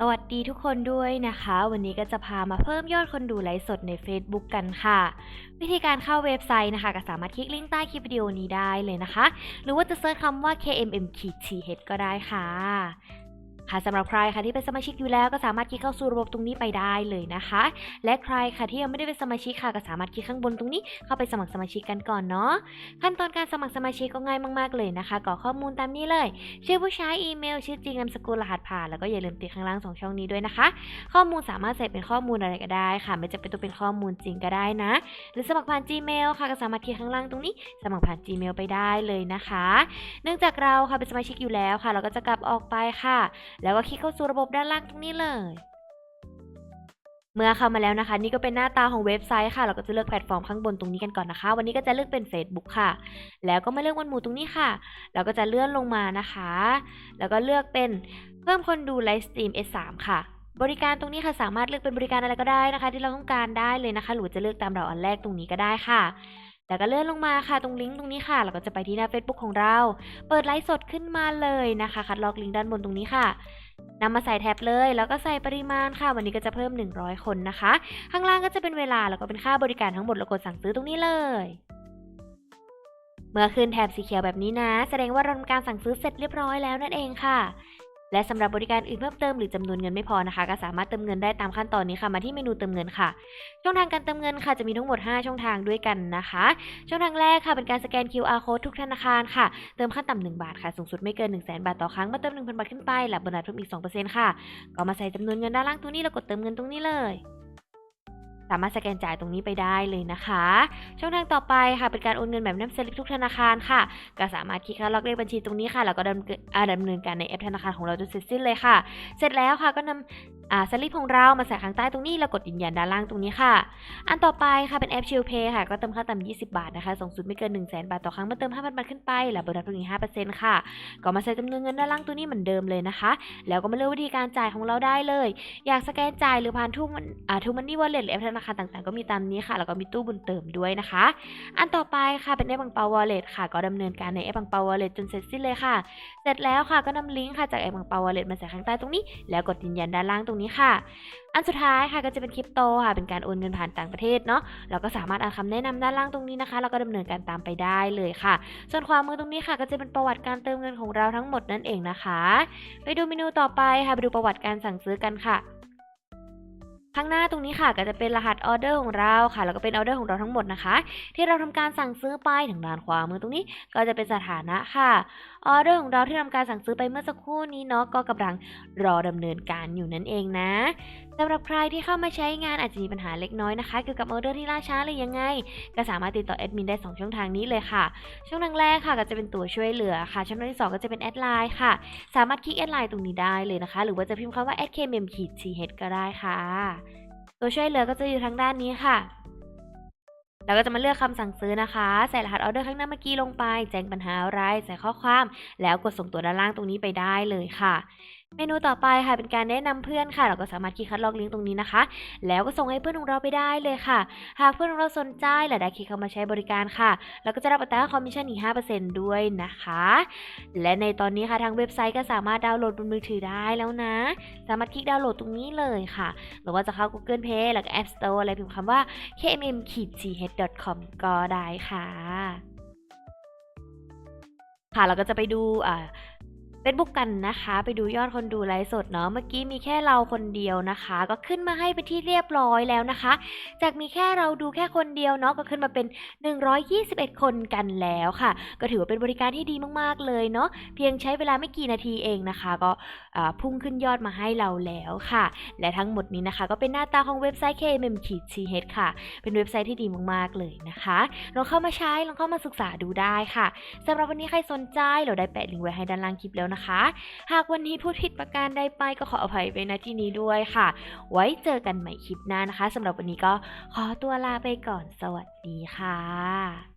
สวัสดีทุกคนด้วยนะคะ วันนี้ก็จะพามาเพิ่มยอดคนดูไลฟ์สดใน Facebook กันค่ะ วิธีการเข้าเว็บไซต์นะคะ ก็สามารถคลิกลิงก์ใต้คลิปวิดีโอนี้ได้เลยนะคะ หรือว่าจะเซิร์ชคำว่า kmm-th ก็ได้ค่ะ ค่ะสำหรับใครค่ะที่เป็นสมาชิกอยู่แล้วก็สามารถคลิกเข้าสู่ระบบตรงนี้ไปได้เลยนะคะ และใครค่ะที่ยังไม่ได้เป็นสมาชิกค่ะก็สามารถคลิกข้างบนตรงนี้เข้าไปสมัครสมาชิกกันก่อนเนาะขั้นตอนการสมัครสมาชิกก็ง่ายมากๆเลยนะคะกรอกข้อมูลตามนี้เลย ชื่อผู้ใช้อีเมล ชื่อจริงนามสกุลรหัสผ่านแล้วก็อย่าลืมติดข้างล่างสองช่องนี้ด้วยนะคะ ข้อมูลสามารถใส่เป็นข้อมูลอะไรก็ได้ค่ะ ไม่จำเป็นต้องเป็นข้อมูลจริงก็ได้นะ หรือสมัครผ่าน Gmail ค่ะก็สามารถคลิกข้างล่างตรงนี้ สมัครผ่าน Gmail ไปได้เลยนะคะ เนื่องจากเราค่ะเป็นสมาชิกอยู่แล้วค่ะ เราก็จะกลับออกไปค่ะแล้วก็คลิกเข้าสู่ระบบด้านล่างตรงนี้เลย เมื่อเข้ามาแล้วนะคะ นี่ก็เป็นหน้าตาของเว็บไซต์ค่ะ เราก็จะเลือกแพลตฟอร์มข้างบนตรงนี้กันก่อนนะคะ วันนี้ก็จะเลือกเป็น Facebook ค่ะ แล้วก็มาเลือกวันหมู่ตรงนี้ค่ะ เราก็จะเลื่อนลงมานะคะ แล้วก็เลือกเป็นเพิ่มคนดูไลฟ์สตรีม S3 ค่ะบริการตรงนี้ค่ะสามารถเลือกเป็นบริการอะไรก็ได้นะคะ ที่เราต้องการได้เลยนะคะ หรือจะเลือกตามเราอันแรกตรงนี้ก็ได้ค่ะ แล้วก็เลื่อนลงมาค่ะตรงลิงก์ตรงนี้ค่ะเราก็จะไปที่หน้า Facebook ของเรา เปิดไลฟ์สดขึ้นมาเลยนะคะ คัดลอกลิงก์ด้านบนตรงนี้ค่ะนำมาใส่แท็บเลย แล้วก็ใส่ปริมาณค่ะ วันนี้ก็จะเพิ่ม 100 คนนะคะ ข้างล่างก็จะเป็นเวลาแล้วก็เป็นค่าบริการทั้งหมดแล้วกดสั่งซื้อตรงนี้เลย เมื่อขึ้นแถบสีเขียวแบบนี้นะ แสดงว่าเราทำการสั่งซื้อเสร็จเรียบร้อยแล้วนั่นเองค่ะ และสำหรับบริการอื่นเพิ่มเติมหรือจำนวนเงินไม่พอนะคะ ก็สามารถเติมเงินได้ตามขั้นตอนนี้ค่ะมาที่เมนูเติมเงินค่ะ ช่องทางการเติมเงินค่ะจะมีทั้งหมด 5 ช่องทางด้วยกันนะคะ ช่องทางแรกค่ะเป็นการสแกน QR code ทุกธนาคารค่ะ เติมขั้นต่ำ1บาทค่ะสูงสุดไม่เกิน1 0 0 0 0แบาทต่อครั้งมาเติม1,000บาทขึ้นไปหลับโบนัสเพิ่มอีก2%ค่ะก็มาใส่จำนวนเงินด้านล่างตรงนี้แล้วกดเติมเงินตรงนี้เลย สามารถสแกนจ่ายตรงนี้ไปได้เลยนะคะ ช่องทางต่อไปค่ะเป็นการโอนเงินแบบน้ำสลิปทุกธนาคารค่ะ ก็สามารถคลิกล็อกเลขบัญชีตรงนี้ค่ะแล้วก็ดำเนินอ่าดำเนินการในแอปธนาคารของเราจนเสร็จสิ้นเลยค่ะ เสร็จแล้วค่ะก็นำอ่าสลิปของเรามาใส่ข้างใต้ตรงนี้แล้วกดยืนยันด้านล่างตรงนี้ค่ะ อันต่อไปค่ะเป็นแอปชิลเพย์ค่ะ ก็เติมค่าต่ำ20 บาทนะคะ สูงสุดไม่เกิน 1 0 0 0 0แบาทต่อครั้งเมื่อเติม 5,000 บาทขึ้นไป และโบนัสเพิ่มอีก5%ค่ะ ก็มาใส่จำนวนเงินด้านล่างตัวนี้เหมือนเดิมเลยนะคะ แล้วก็มาเลือกวิธีการจ่ายของเราได้เลย อยากสแกนจ่ายหรือผ่านทุกมันอ่าทุกมันนี่วอลเล็ตหรือแอปธนาคารต่างๆ ก็มีตามนี้ค่ะ แล้วก็มีตู้บุญเติมด้วยนะคะ อันต่อไปค่ะเป็นแอปบังเปาวอลเล็ตค่ะ ก็ดำเนินการในแอปบังเปาวอลเล็ตจนเสร็จสิ้นเลยค่ะ เสร็จแล้วค่ะก็นำลิงก์ค่ะจากแอปบังเปาวอลเล็ตมาใส่ข้างใต้ตรงนี้ แล้วกดยืนยันด้านล่างตรงนี้ค่ะ อันสุดท้ายค่ะก็จะเป็นคริปโตค่ะ เป็นการโอนเงินผ่านต่างประเทศเนาะ เราก็สามารถอ่านคำแนะนำด้านล่างตรงนี้นะคะแล้วก็ดำเนินการตามไปได้เลยค่ะ ส่วนความมือตรงนี้ค่ะ ก็จะเป็นประวัติการเติมเงินของเราทั้งหมดนั่นเองนะคะ ไปดูเมนูต่อไปค่ะ ไปดูประวัติการสั่งซื้อกันค่ะ ข้างหน้าตรงนี้ค่ะก็จะเป็นรหัสออเดอร์ของเราค่ะ แล้วก็เป็นออเดอร์ของเราทั้งหมดนะคะ ที่เราทำการสั่งซื้อไปทางด้านขวามือตรงนี้ก็จะเป็นสถานะค่ะออเดอร์ของเราที่ทำการสั่งซื้อไปเมื่อสักครู่นี้เนาะก็กำลังรอดำเนินการอยู่นั่นเองนะ สำหรับใครที่เข้ามาใช้งานอาจจะมีปัญหาเล็กน้อยนะคะ เกี่ยวกับออเดอร์ที่ล่าช้าหรือยังไง ก็สามารถติดต่อแอดมินได้ 2 ช่องทางนี้เลยค่ะ ช่องทางแรกค่ะก็จะเป็นตัวช่วยเหลือค่ะ ช่องทางที่ 2 ก็จะเป็นแอดไลน์ค่ะ สามารถคลิกแอดไลน์ตรงนี้ได้เลยนะคะ หรือว่าจะพิมพ์คำว่า @kmm-th ก็ได้ค่ะ ตัวช่วยเหลือก็จะอยู่ทางด้านนี้ค่ะแล้วก็จะมาเลือกคำสั่งซื้อนะคะ ใส่รหัสออเดอร์ข้างหน้าเมื่อกี้ลงไป แจ้งปัญหาอะไร ใส่ข้อความ แล้วกดส่งตัวด้านล่างตรงนี้ไปได้เลยค่ะ เมนูต่อไปค่ะเป็นการแนะนำเพื่อนค่ะ เราก็สามารถคลิกคัดลอกลิงก์ตรงนี้นะคะ แล้วก็ส่งให้เพื่อนของเราไปได้เลยค่ะ หากเพื่อนของเราสนใจและได้คลิกเข้ามาใช้บริการค่ะเราก็จะรับอัตราคอมมิชชั่นอีก5%ด้วยนะคะ และในตอนนี้ค่ะทางเว็บไซต์ก็สามารถดาวน์โหลดบนมือถือได้แล้วนะ สามารถคลิกดาวน์โหลดตรงนี้เลยค่ะ หรือว่าจะเข้า Google Play แล้วก็ App Store อะไรพิมพ์คำว่า kmm-th.com ก็ได้ค่ะค่ะเราก็จะไปดูอ่า Facebook กันนะคะ ไปดูยอดคนดูไลฟ์สดเนาะเมื่อกี้มีแค่เราคนเดียวนะคะ ก็ขึ้นมาให้ไปนที่เรียบร้อยแล้วนะคะ จากมีแค่เราดูแค่คนเดียวเนาะก็ขึ้นมาเป็น 121 คนกันแล้วค่ะ ก็ถือว่าเป็นบริการที่ดีมากๆเลยเนาะเพียงใช้เวลาไม่กี่นาทีเองนะคะ ก็พุ่งขึ้นยอดมาให้เราแล้วค่ะ และทั้งหมดนี้นะคะ ก็เป็นหน้าตาของเว็บไซต์ kmm-th ค่ะ เป็นเว็บไซต์ที่ดีมากๆเลยนะคะลองเข้ามาใช้ลองเข้ามาศึกษาดูได้ค่ะสำหรับวันนี้ใครสนใจเราได้แปะลิงก์ไว้ให้ด้านล่างคลิปแล้วนะคะ หากวันนี้พูดผิดประการใดไปก็ขออภัยไปณที่นี้ด้วยค่ะ ไว้เจอกันใหม่คลิปหน้านะคะสำหรับวันนี้ก็ขอตัวลาไปก่อนสวัสดีค่ะ